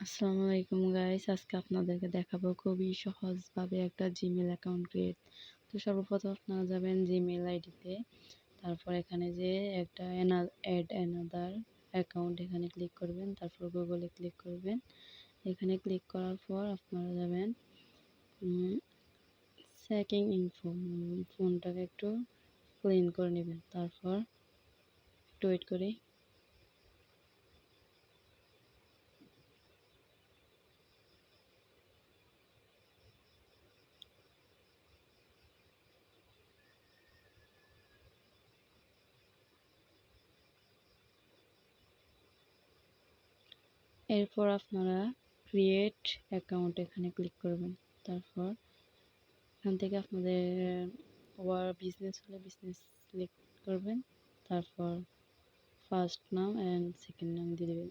আসসালামু আলাইকুম গাইস আজকে আপনাদেরকে দেখাবো খুবই সহজভাবে একটা জিমেল অ্যাকাউন্ট ক্রিয়েট তো সর্বপ্রথম আপনারা যাবেন জিমেল আইডিতে। তারপর এখানে যে একটা অ্যাড অ্যানাদার অ্যাকাউন্ট এখানে ক্লিক করবেন। তারপর গুগলে ক্লিক করবেন। এখানে ক্লিক করার পর আপনারা যাবেন সেকিং ইনফো ফোনটাকে একটু ক্লিন করে নেবেন। তারপর ওয়েট করি এরপর আপনারা ক্রিয়েট অ্যাকাউন্ট এখানে ক্লিক করবেন। তারপর এখান থেকে আপনাদের ওয়ার বিজনেস হলে বিজনেস সিলেক্ট করবেন। তারপর ফার্স্ট নাম অ্যান্ড সেকেন্ড নাম দিয়ে দেবেন।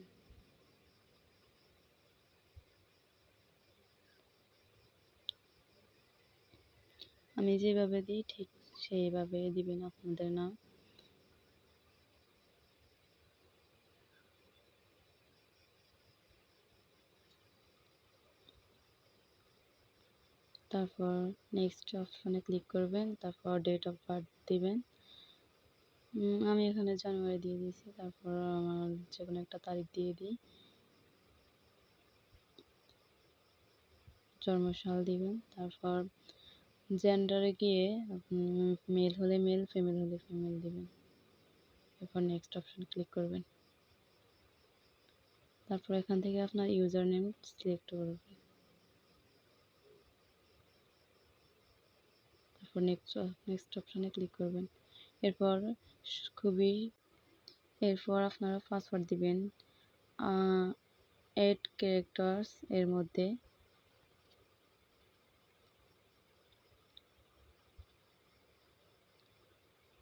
আমি যেভাবে দিই, ঠিক সেইভাবে দিবেন আপনাদের নাম। তারপর নেক্সট অপশনে ক্লিক করবেন, তারপর ডেট অফ বার্থ দিবেন। আমি এখানে জানুয়ারি দিয়ে দিয়েছি, তারপর আমার যে কোনো একটা তারিখ দিয়ে দিই। জন্মসাল দিবেন, তারপর জেন্ডারে গিয়ে মেল হলে মেল ফিমেল হলে ফিমেল দিবেন। এরপর নেক্সট অপশন ক্লিক করবেন। তারপর এখান থেকে আপনার ইউজার নেম সিলেক্ট করবেন। তারপর নেক্সট নেক্সট অপশানে ক্লিক করবেন। এরপর খুবই, এরপর আপনারা পাসওয়ার্ড দিবেন এইট ক্যারেক্টার্স এর মধ্যে।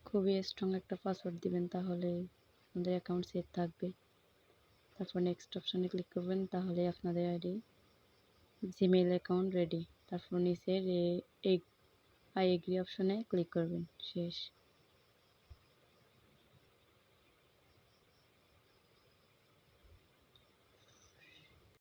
খুবই স্ট্রং একটা পাসওয়ার্ড দিবেন তাহলে আপনাদের অ্যাকাউন্ট সেফ থাকবে। তারপর নেক্সট অপশানে ক্লিক করবেন, তাহলে আপনাদের আইডি জিমেইল অ্যাকাউন্ট রেডি তারপর নিচে এই আই এগ্রি অপশনে ক্লিক করবেন শেষ।